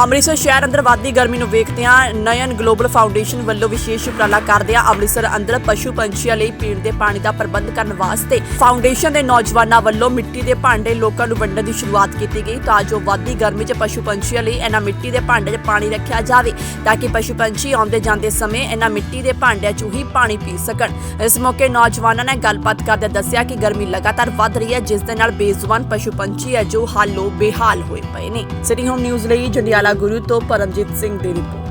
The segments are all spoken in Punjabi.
ਅੰਮ੍ਰਿਤਸਰ ਸ਼ਹਿਰ ਅੰਦਰ ਵੱਧਦੀ ਗਰਮੀ ਨੂੰ ਵੇਖਦਿਆਂ ਨਯਨ ਗਲੋਬਲ ਫਾਊਂਡੇਸ਼ਨ ਵੱਲੋਂ ਵਿਸ਼ੇਸ਼ ਉਪਰਾਲਾ ਕਰਦਿਆਂ ਅੰਮ੍ਰਿਤਸਰ ਅੰਦਰ ਪਸ਼ੂ ਪੰਛੀਆਂ ਲਈ ਪੀਣ ਦੇ ਪਾਣੀ ਦਾ ਪ੍ਰਬੰਧ ਕਰਨ ਵਾਸਤੇ ਫਾਊਂਡੇਸ਼ਨ ਦੇ ਨੌਜਵਾਨਾਂ ਵੱਲੋਂ ਮਿੱਟੀ ਦੇ ਭਾਂਡੇ ਲੋਕਾਂ ਨੂੰ ਵੰਡਣ ਦੀ ਸ਼ੁਰੂਆਤ ਕੀਤੀ ਗਈ ਤਾਂ ਜੋ ਵੱਧਦੀ ਗਰਮੀ 'ਚ ਪਸ਼ੂ ਪੰਛੀਆਂ ਲਈ ਇਹਨਾਂ ਮਿੱਟੀ ਦੇ ਭਾਂਡੇ 'ਚ ਪਾਣੀ ਰੱਖਿਆ ਜਾਵੇ ਤਾਂ ਕਿ ਪਸ਼ੂ ਪੰਛੀ ਆਉਂਦੇ ਜਾਂਦੇ ਸਮੇਂ ਇਹਨਾਂ ਮਿੱਟੀ ਦੇ ਭਾਂਡਿਆਂ 'ਚੋਂ ਹੀ ਪਾਣੀ ਪੀ ਸਕਣ। ਇਸ ਮੌਕੇ ਨੌਜਵਾਨਾਂ ਨੇ ਗੱਲਬਾਤ ਕਰਦੇ ਦੱਸਿਆ ਕਿ ਗਰਮੀ ਲਗਾਤਾਰ ਵੱਧ ਰਹੀ ਹੈ, ਜਿਸ ਦੇ ਨਾਲ ਬੇਜ਼ੁਬਾਨ ਪਸ਼ੂ ਪੰਛੀ ਹੈ ਜੋ ਹਾਲੋ ਬੇਹਾਲ ਹੋਏ ਪਏ ਨੇ। ਸਿਟੀ ਹੋਮ ਨਿਊਜ਼ ਲਈ ਜੰਡਿਆਲਾ ਗੁਰੂ ਤੋਂ ਪਰਮਜੀਤ ਸਿੰਘ ਦੀ ਰਿਪੋਰਟ।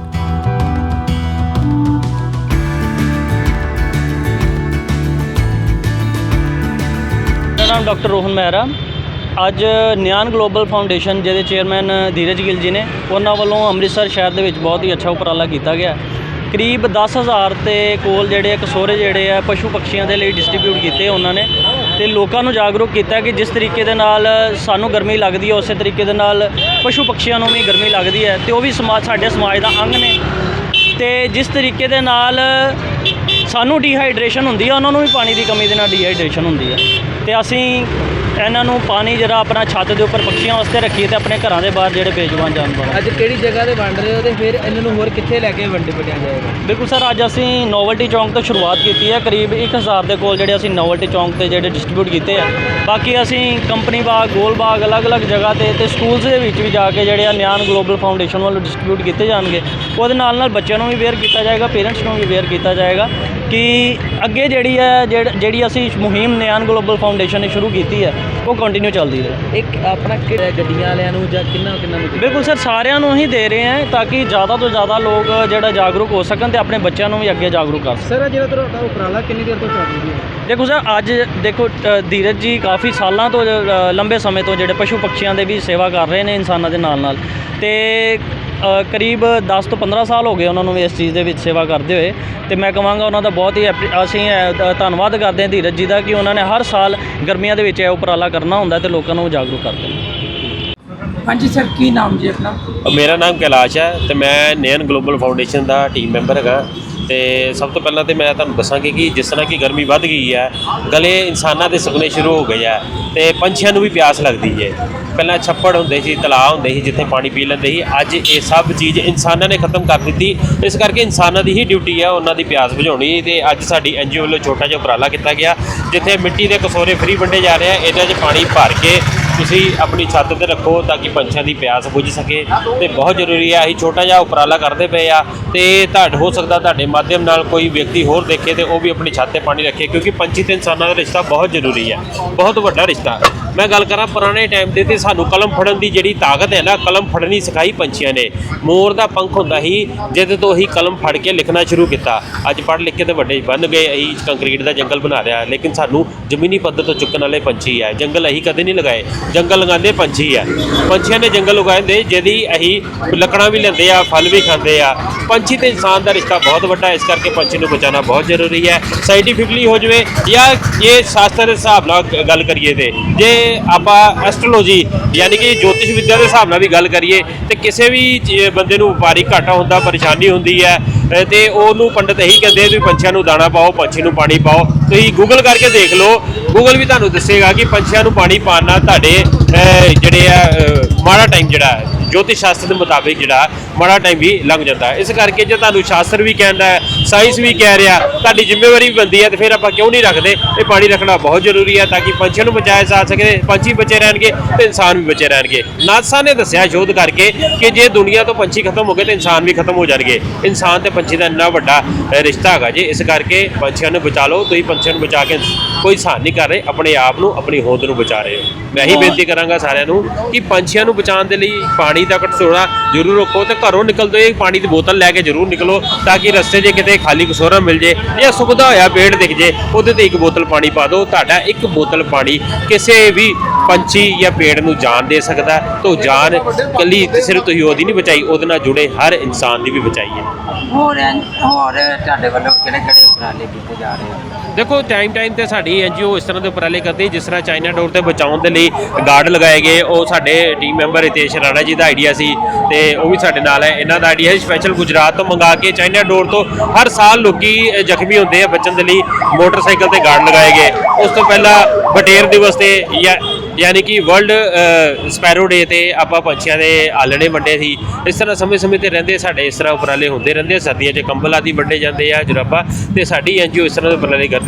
ਮੇਰਾ ਨਾਮ ਡਾਕਟਰ ਰੋਹਨ ਮਹਿਰਾ। ਅੱਜ ਨਿਆਨ ਗਲੋਬਲ ਫਾਊਂਡੇਸ਼ਨ ਜਿਹਦੇ ਚੇਅਰਮੈਨ ਧੀਰਜ ਗਿੱਲ ਜੀ ਨੇ, ਉਹਨਾਂ ਵੱਲੋਂ ਅੰਮ੍ਰਿਤਸਰ ਸ਼ਹਿਰ ਦੇ ਵਿੱਚ ਬਹੁਤ ਹੀ ਅੱਛਾ ਉਪਰਾਲਾ ਕੀਤਾ ਗਿਆ। ਕਰੀਬ 10000 ਤੇ ਕੋਲ ਜਿਹੜੇ ਕਸੋਰੇ ਜਿਹੜੇ ਆ, ਪਸ਼ੂ ਪਕਸ਼ੀਆਂ ਦੇ ਲਈ ਡਿਸਟ੍ਰੀਬਿਊਟ ਕੀਤੇ ਉਹਨਾਂ ਨੇ। ਤੇ ਲੋਕਾਂ ਨੂੰ ਜਾਗਰੂਕ ਕੀਤਾ ਕਿ ਜਿਸ ਤਰੀਕੇ ਦੇ ਨਾਲ ਸਾਨੂੰ ਗਰਮੀ ਲੱਗਦੀ ਹੈ, ਉਸੇ ਤਰੀਕੇ ਦੇ ਨਾਲ ਪਸ਼ੂ ਪਕਸ਼ੀਆਂ ਨੂੰ ਵੀ ਗਰਮੀ ਲੱਗਦੀ ਹੈ ਤੇ ਉਹ ਵੀ ਸਮਾਜ, ਸਾਡੇ ਸਮਾਜ ਦਾ ਅੰਗ ਨੇ। ਤੇ ਜਿਸ ਤਰੀਕੇ ਦੇ ਨਾਲ ਸਾਨੂੰ ਡੀਹਾਈਡਰੇਸ਼ਨ ਹੁੰਦੀ ਹੈ, ਉਹਨਾਂ ਨੂੰ ਵੀ ਪਾਣੀ ਦੀ ਕਮੀ ਦੇ ਨਾਲ ਡੀਹਾਈਡਰੇਸ਼ਨ ਹੁੰਦੀ ਹੈ। ਤੇ ਅਸੀਂ ਇਹਨਾਂ ਨੂੰ ਪਾਣੀ ਜਿਹੜਾ ਆਪਣਾ ਛੱਤ ਦੇ ਉੱਪਰ ਪੱਖੀਆਂ ਵਾਸਤੇ ਰੱਖੀਏ ਤੇ ਆਪਣੇ ਘਰਾਂ ਦੇ ਬਾਹਰ ਜਿਹੜੇ ਬੇਜਵਾਨ ਜਾਨਵਰ। ਅੱਜ ਕਿਹੜੀ ਜਗ੍ਹਾ ਤੇ ਵੰਡ ਰਹੇ ਹੋ ਤੇ ਫਿਰ ਇਹਨਾਂ ਨੂੰ ਹੋਰ ਕਿੱਥੇ ਲੈ ਕੇ ਵੰਡ ਵੰਡਿਆ ਜਾਏਗਾ? ਬਿਲਕੁਲ ਸਰ ਅੱਜ ਅਸੀਂ ਨੋਵਲਟੀ ਚੌਂਕ ਤੋਂ ਸ਼ੁਰੂਆਤ ਕੀਤੀ ਹੈ। ਕਰੀਬ 1000 ਦੇ ਕੋਲ ਜਿਹੜੇ ਅਸੀਂ ਨੋਵਲਟੀ ਚੌਂਕ ਤੇ ਜਿਹੜੇ ਡਿਸਟ੍ਰੀਬਿਊਟ ਕੀਤੇ ਆ। ਬਾਕੀ ਅਸੀਂ ਕੰਪਨੀ ਬਾਗ ਗੋਲ ਬਾਗ ਅਲੱਗ-ਅਲੱਗ ਜਗ੍ਹਾ ਤੇ ਤੇ ਸਕੂਲਸ ਦੇ ਵਿੱਚ ਵੀ ਜਾ ਕੇ ਜਿਹੜੇ ਆ ਨਿਆਨ ਗਲੋਬਲ ਫਾਊਂਡੇਸ਼ਨ ਵੱਲੋਂ ਡਿਸਟ੍ਰੀਬਿਊਟ ਕੀਤੇ ਜਾਣਗੇ। ਉਹਦੇ ਨਾਲ ਨਾਲ ਬੱਚਿਆਂ ਨੂੰ ਵੀ ਅਵੇਅਰ ਕੀਤਾ ਜਾਏਗਾ ਪੇਰੈਂਟਸ ਨੂੰ ਵੀ ਅਵੇਅਰ ਕੀਤਾ ਜਾਏਗਾ ਕਿ ਅੱਗੇ ਜਿਹੜੀ ਹੈ ਜਿਹੜੀ ਅਸੀਂ ਮੁਹਿੰਮ ਨਿਆਨ ਗਲੋਬਲ ਫਾਊਂਡੇਸ਼ਨ ਨੇ ਸ਼ੁਰੂ ਕੀਤੀ ਹੈ ਉਹ ਕੰਟੀਨਿਊ ਚੱਲਦੀ ਰਹੇ। ਇੱਕ ਆਪਣਾ ਕਿ- ਗੱਡੀਆਂ ਵਾਲਿਆਂ ਨੂੰ ਜਾਂ ਕਿੰਨਾ ਕਿੰਨਾ ਨੂੰ ਬਿਲਕੁਲ ਸਰ ਸਾਰਿਆਂ ਨੂੰ ਹੀ ਦੇ ਰਹੇ ਹਾਂ ਤਾਂ ਕਿ ਜ਼ਿਆਦਾ ਤੋਂ ਜ਼ਿਆਦਾ ਲੋਕ ਜਿਹੜਾ ਜਾਗਰੂਕ ਹੋ ਸਕਣ ਤੇ ਆਪਣੇ ਬੱਚਿਆਂ ਨੂੰ ਵੀ ਅੱਗੇ ਜਾਗਰੂਕ ਕਰ ਸਕਣ। ਸਰ ਜਿਹੜਾ ਤੁਹਾਡਾ ਉਪਰਾਲਾ ਕਿੰਨੀ ਦੇਰ ਤੋਂ ਚੱਲ ਰਹੀ ਹੈ? ਦੇਖੋ ਸਰ ਅੱਜ ਦੇਖੋ ਅ, ਧੀਰਜ ਜੀ ਕਾਫੀ ਸਾਲਾਂ ਤੋਂ ਅ, ਲੰਬੇ ਸਮੇਂ ਤੋਂ ਜਿਹੜੇ ਪਸ਼ੂ ਪਕਸ਼ੀਆਂ ਦੇ ਵੀ ਸੇਵਾ ਕਰ ਰਹੇ ਨੇ ਇਨਸਾਨਾਂ ਦੇ ਨਾਲ ਨਾਲ ਤੇ ਕਰੀਬ 10 ਤੋਂ 15 ਸਾਲ ਹੋ ਗਏ ਉਹਨਾਂ ਨੂੰ ਇਸ ਚੀਜ਼ ਦੇ ਵਿੱਚ ਸੇਵਾ ਕਰਦੇ ਹੋਏ ਤੇ ਮੈਂ ਕਹਾਂਗਾ ਉਹਨਾਂ ਦਾ ਬਹੁਤ ਹੀ ਅਸੀਂ ਧੰਨਵਾਦ ਕਰਦੇ ਹਾਂ ਧੀਰਜ ਜੀ ਦਾ ਕਿ ਉਹਨਾਂ ਨੇ ਹਰ ਸਾਲ ਗਰਮੀਆਂ ਦੇ ਵਿੱਚ ਇਹ ਉਪਰਾਲਾ ਕਰਨਾ ਹੁੰਦਾ ਤੇ ਲੋਕਾਂ ਨੂੰ ਜਾਗਰੂਕ ਕਰਦੇ ਨੇ। ਹਾਂਜੀ ਸਰ ਕੀ ਨਾਮ ਜੀ ਆਪਣਾ? ਮੇਰਾ ਨਾਮ ਕੈਲਾਸ਼ ਹੈ ਤੇ ਮੈਂ ਨੈਨ ਗਲੋਬਲ ਫਾਊਂਡੇਸ਼ਨ ਦਾ ਟੀਮ ਮੈਂਬਰ ਹੈਗਾ ਤੇ ਸਭ ਤੋਂ ਪਹਿਲਾਂ ਤੇ ਮੈਂ ਤੁਹਾਨੂੰ ਦੱਸਾਂਗੀ ਕਿ ਜਿਸ ਤਰ੍ਹਾਂ ਕਿ ਗਰਮੀ ਵੱਧ ਗਈ ਹੈ ਗਲੇ ਇਨਸਾਨਾਂ ਦੇ ਸੁੱਕਣੇ ਸ਼ੁਰੂ ਹੋ ਗਏ ਆ ਤੇ ਪੰਛੀਆਂ ਨੂੰ ਵੀ ਪਿਆਸ ਲੱਗਦੀ ਹੈ। ਪਹਿਲਾਂ ਛੱਪੜ ਹੁੰਦੇ ਸੀ, ਤਲਾਅ ਹੁੰਦੇ ਸੀ, ਜਿੱਥੇ ਪਾਣੀ ਪੀ ਲੈਂਦੇ ਸੀ। ਅੱਜ ਇਹ ਸਭ ਚੀਜ਼ ਇਨਸਾਨਾਂ ਨੇ ਖਤਮ ਕਰ ਦਿੱਤੀ। ਇਸ ਕਰਕੇ ਇਨਸਾਨਾਂ ਦੀ ਹੀ ਡਿਊਟੀ ਹੈ ਉਹਨਾਂ ਦੀ ਪਿਆਸ ਬੁਝਾਉਣੀ। ਤੇ ਅੱਜ ਸਾਡੀ ਐਨਜੀਓ ਵੱਲੋਂ ਛੋਟਾ ਜਿਹਾ ਉਪਰਾਲਾ ਕੀਤਾ ਗਿਆ, ਜਿੱਥੇ ਮਿੱਟੀ ਦੇ ਕਸੋਰੇ ਫ੍ਰੀ ਵੰਡੇ ਜਾ ਰਹੇ ਆ। ਇਹਨਾਂ 'ਚ ਪਾਣੀ ਭਰ ਕੇ ਤੁਸੀਂ ਆਪਣੀ ਛੱਤ ਤੇ ਰੱਖੋ ਤਾਂ ਕਿ ਪੰਛੀਆਂ ਦੀ ਪਿਆਸ ਬੁਝ ਸਕੇ। ਤੇ ਬਹੁਤ ਜ਼ਰੂਰੀ ਹੈ ਅਸੀਂ ਛੋਟਾ ਜਿਹਾ ਉਪਰਾਲਾ ਕਰਦੇ ਪਏ ਆ। ਤੇ ਤੁਹਾਡ, ਹੋ ਸਕਦਾ ਤੁਹਾਡੇ ਮਾਧਿਅਮ ਨਾਲ ਕੋਈ ਵਿਅਕਤੀ ਹੋਰ ਦੇਖੇ ਤੇ ਉਹ ਵੀ ਆਪਣੀ ਛੱਤ ਤੇ ਪਾਣੀ ਰੱਖੇ, ਕਿਉਂਕਿ ਪੰਛੀ ਤੇ ਇਨਸਾਨਾਂ ਦਾ ਰਿਸ਼ਤਾ ਬਹੁਤ ਜ਼ਰੂਰੀ ਹੈ ਬਹੁਤ ਵੱਡਾ ਰਿਸ਼ਤਾ। ਮੈਂ ਗੱਲ ਕਰਾਂ ਪੁਰਾਣੇ ਟਾਈਮ ਦੇ ਤੇ ਸਾਨੂੰ ਕਲਮ ਫੜਨ ਦੀ ਜਿਹੜੀ ਤਾਕਤ ਹੈ ਨਾ, ਕਲਮ ਫੜਨੀ ਸਿਖਾਈ ਪੰਛੀਆਂ ਨੇ। ਮੋਰ ਦਾ ਪੰਖ ਹੁੰਦਾ ਸੀ, ਜਿਹਦੇ ਤੋਂ ਅਸੀਂ ਕਲਮ ਫੜ ਕੇ ਲਿਖਣਾ ਸ਼ੁਰੂ ਕੀਤਾ। ਅੱਜ ਪੜ੍ਹ ਲਿਖ ਕੇ ਤੇ ਵੱਡੇ ਬਣ ਗਏ, ਅਸੀਂ ਕੰਕਰੀਟ ਦਾ ਜੰਗਲ ਬਣਾ ਲਿਆ। ਲੇਕਿਨ ਸਾਨੂੰ ਜ਼ਮੀਨੀ ਪੱਧਰ ਤੋਂ ਚੁੱਕਣ ਵਾਲੇ ਪੰਛੀ ਹੈ। ਜੰਗਲ ਅਸੀਂ ਕਦੇ ਨਹੀਂ ਲਗਾਏ। ਜੰਗਲ ਲਗਾਉਂਦੇ ਪੰਛੀ ਹੈ। ਪੰਛੀਆਂ ਨੇ ਜੰਗਲ ਉਗਾਏ ਹੁੰਦੇ ਜਿਹਦੀ ਅਸੀਂ ਲੱਕੜਾਂ ਵੀ ਲੈਂਦੇ ਆ, ਫਲ ਵੀ ਖਾਂਦੇ ਆ। ਪੰਛੀ ਤੇ ਇਨਸਾਨ ਦਾ ਰਿਸ਼ਤਾ ਬਹੁਤ ਵੱਡਾ ਇਸ ਕਰਕੇ ਪੰਛੀ ਨੂੰ ਬਚਾਉਣਾ ਬਹੁਤ ਜ਼ਰੂਰੀ ਹੈ। ਸਾਇੰਟੀਫਿਕਲੀ ਹੋ ਜਵੇ ਜਾਂ ਇਹ ਸ਼ਾਸਤਰ ਦੇ ਹਿਸਾਬ ਨਾਲ ਗੱਲ ਕਰੀਏ ਤੇ, ਜੇ ਆਪਾਂ ਐਸਟ੍ਰੋਲੋਜੀ ਯਾਨੀ ਕਿ ਜੋਤਿਸ਼ ਵਿੱਦਿਆ ਦੇ ਹਿਸਾਬ ਨਾਲ ਵੀ ਗੱਲ ਕਰੀਏ ਤੇ ਕਿਸੇ ਵੀ ਚੀ- ਬੰਦੇ ਨੂੰ ਵਪਾਰੀ ਘਾਟਾ ਹੁੰਦਾ ਪਰੇਸ਼ਾਨੀ ਹੁੰਦੀ ਹੈ ਅ, ਤੇ ਉਹਨੂੰ ਪੰਡਤ ਇਹੀ ਕਹਿੰਦੇ ਆ ਵੀ ਪੰਛੀਆਂ ਨੂੰ ਦਾਣਾ ਪਾਓ ਪੰਛੀ ਨੂੰ ਪਾਣੀ ਪਾਓ। ਤੁਸੀਂ ਗੂਗਲ ਕਰਕੇ ਦੇਖ ਲਓ ਗੂਗਲ ਵੀ ਤੁਹਾਨੂੰ ਦੱਸੇਗਾ ਕਿ ਪੰਛੀਆਂ ਨੂੰ ਪਾਣੀ ਪਾਉਣ ਨਾਲ ਤੁਹਾਡੇ ਅ, ਜਿਹੜੇ ਆ ਅ, ਮਾੜਾ ਟਾਈਮ ਜਿਹੜਾ ਹੈ ਜੋਤਿਸ਼ ਸ਼ਾਸਤਰ ਦੇ ਮੁਤਾਬਿਕ ਜਿਹੜਾ ਮਾੜਾ ਟਾਈਮ ਵੀ ਲੰਘ ਜਾਂਦਾ ਹੈ। ਇਸ ਕਰਕੇ ਜੇ ਤੁਹਾਨੂੰ ਸ਼ਾਸਤਰ ਵੀ ਕਹਿੰਦਾ ਹੈ ਸਾਇੰਸ ਵੀ ਕਹਿ ਰਿਹਾ, ਤੁਹਾਡੀ ਜ਼ਿੰਮੇਵਾਰੀ ਵੀ ਬਣਦੀ ਹੈ, ਤੇ ਫਿਰ ਆਪਾਂ ਕਿਉਂ ਨਹੀਂ ਰੱਖਦੇ? ਇਹ ਪਾਣੀ ਰੱਖਣਾ ਬਹੁਤ ਜ਼ਰੂਰੀ ਹੈ ਤਾਂ ਕਿ ਪੰਛੀਆਂ ਨੂੰ ਬਚਾਇਆ ਜਾ ਸਕੇ, ਪੰਛੀ ਬਚੇ ਰਹਿਣਗੇ ਤੇ ਇਨਸਾਨ ਵੀ ਬਚੇ ਰਹਿਣਗੇ। ਨਾਸਾ ਨੇ ਦੱਸਿਆ ਸ਼ੋਧ ਕਰਕੇ ਕਿ ਜੇ ਦੁਨੀਆ ਤੋਂ ਪੰਛੀ ਖਤਮ ਹੋ ਗਏ ਤੇ ਇਨਸਾਨ ਵੀ ਖਤਮ ਹੋ ਜਾਣਗੇ। ਇਨਸਾਨ ਤੇ ਪੰਛੀ ਦਾ ਇੰਨਾ ਵੱਡਾ ਰਿਸ਼ਤਾ ਹੈਗਾ ਜੀ, ਇਸ ਕਰਕੇ ਪੰਛੀਆਂ ਨੂੰ ਬਚਾ ਲਓ, ਤੁਸੀਂ ਪੰਛੀਆਂ ਨੂੰ ਬਚਾ ਕੇ ਕੋਈ ਹਾਨ ਨਹੀਂ ਕਰ ਰਹੇ, ਆਪਣੇ ਆਪ ਨੂੰ, ਆਪਣੀ ਹੋਂਦ ਨੂੰ ਬਚਾ ਰਹੇ ਹੋ। ਮੈਂ ਇਹੀ ਬੇਨਤੀ ਕਰਾਂਗਾ ਸਾਰਿਆਂ ਨੂੰ ਕਿ ਪੰਛੀਆਂ ਨੂੰ ਬਚਾਉਣ ਦੇ ਲਈ ਪਾਣੀ ਦਾ ਕਟੋਰਾ ਜ਼ਰੂਰ ਰੱਖੋ ਤੇ ਘਰੋਂ ਨਿਕਲਦੇ ਹੋਏ ਪਾਣੀ ਦੀ ਬੋਤਲ ਲੈ ਕੇ ਜ਼ਰੂਰ ਨਿਕਲੋ ਤਾਂ ਕਿ ਰਸਤੇ 'ਚ ਕਿਤੇ ਖਾਲੀ ਕਸੋਰਾ ਮਿਲ ਜੇ ਜਾਂ ਸੁੱਕਦਾ ਹੋਇਆ ਪੇੜ ਦਿਖ ਜੇ, ਉਹਦੇ ਤੇ ਇੱਕ ਬੋਤਲ ਪਾਣੀ ਪਾ ਦਿਓ। ਤੁਹਾਡਾ ਇੱਕ ਬੋਤਲ ਪਾਣੀ ਕਿਸੇ ਵੀ ਪੰਛੀ ਜਾਂ ਪੇੜ ਨੂੰ ਜਾਨ ਦੇ ਸਕਦਾ। ਤਾਂ ਜਾਨ ਕੱਲੀ ਸਿਰਫ ਤੁਸੀਂ ਉਹਦੀ ਨਹੀਂ ਬਚਾਈ ਉਹਦੇ ਨਾਲ ਜੁੜੇ ਹਰ ਇਨਸਾਨ ਦੀ ਵੀ ਬਚਾਈ ਹੈ। ਹੋਰ ਹੋਰ ਤੁਹਾਡੇ ਵੱਲੋਂ ਕਿਹੜੇ ਕਿਹੜੇ ਉਪਰਾਲੇ ਕੀਤੇ ਜਾ ਰਹੇ ਆ? ਦੇਖੋ ਟਾਈਮ ਟਾਈਮ ਤੇ ਸਾਡੀ ਐਨਜੀਓ ਇਸ ਤਰ੍ਹਾਂ ਦੇ ਉਪਰਾਲੇ ਕਰਦੀ ਹੈ, ਜਿਸ ਤਰ੍ਹਾਂ ਚਾਈਨਾ ਡੋਰ ਤੇ ਬਚਾਉਣ ਦੇ ਲਈ ਗਾਰਡ ਲਗਾਏ ਗਏ। ਉਹ ਸਾਡੇ ਟੀਮ ਮੈਂਬਰ ਰਿਤੇਸ਼ ਰਾਣਾ ਜੀ ਦਾ ਆਈਡੀਆ ਸੀ ਤੇ ਉਹ ਵੀ ਸਾਡੇ ਨਾਲ ਹੈ। ਇਹਨਾਂ ਦਾ ਆਈਡੀਆ ਹੈ ਸਪੈਸ਼ਲ ਗੁਜਰਾਤ ਤੋਂ ਮੰਗਾ ਕੇ ਚਾਈਨਾ ਡੋਰ ਤੋਂ ਹਰ ਸਾਲ ਲੋਕੀ ਜ਼ਖਮੀ ਹੁੰਦੇ ਆ ਬਚਣ ਦੇ ਲਈ। ਮੋਟਰਸਾਈਕਲ ਤੇ ਗਾਰਡ ਲਗਾਏ ਗਏ। ਉਸ ਤੋਂ ਪਹਿਲਾਂ ਬਟੇਰ ਦਿਵਸ ਤੇ ਜਾਂ ਯਾਨੀ ਕਿ ਵਰਲਡ ਸਪੈਰੋ ਡੇ ਤੇ ਆਪਾਂ ਪੰਛੀਆਂ ਦੇ ਆਲਣੇ ਵੰਡੇ ਸੀ ਇਸ ਤਰ੍ਹਾਂ ਸਮੇਂ-ਸਮੇਂ ਤੇ ਰਹਿੰਦੇ ਸਾਡੇ ਇਸ ਤਰ੍ਹਾਂ ਉਪਰਾਲੇ ਹੁੰਦੇ ਰਹਿੰਦੇ ਆ। ਸਰਦੀਆਂ 'ਚ ਕੰਬਲ ਆਦਿ ਵੰਡੇ ਜਾਂਦੇ ਆ ਜੁਰਾਬਾਂ ਤੇ ਸਾਡੀ ਐਨਜੀਓ ਇਸ ਤਰ੍ਹਾਂ ਦੇ ਉਪਰਾਲੇ ਕਰਦੀ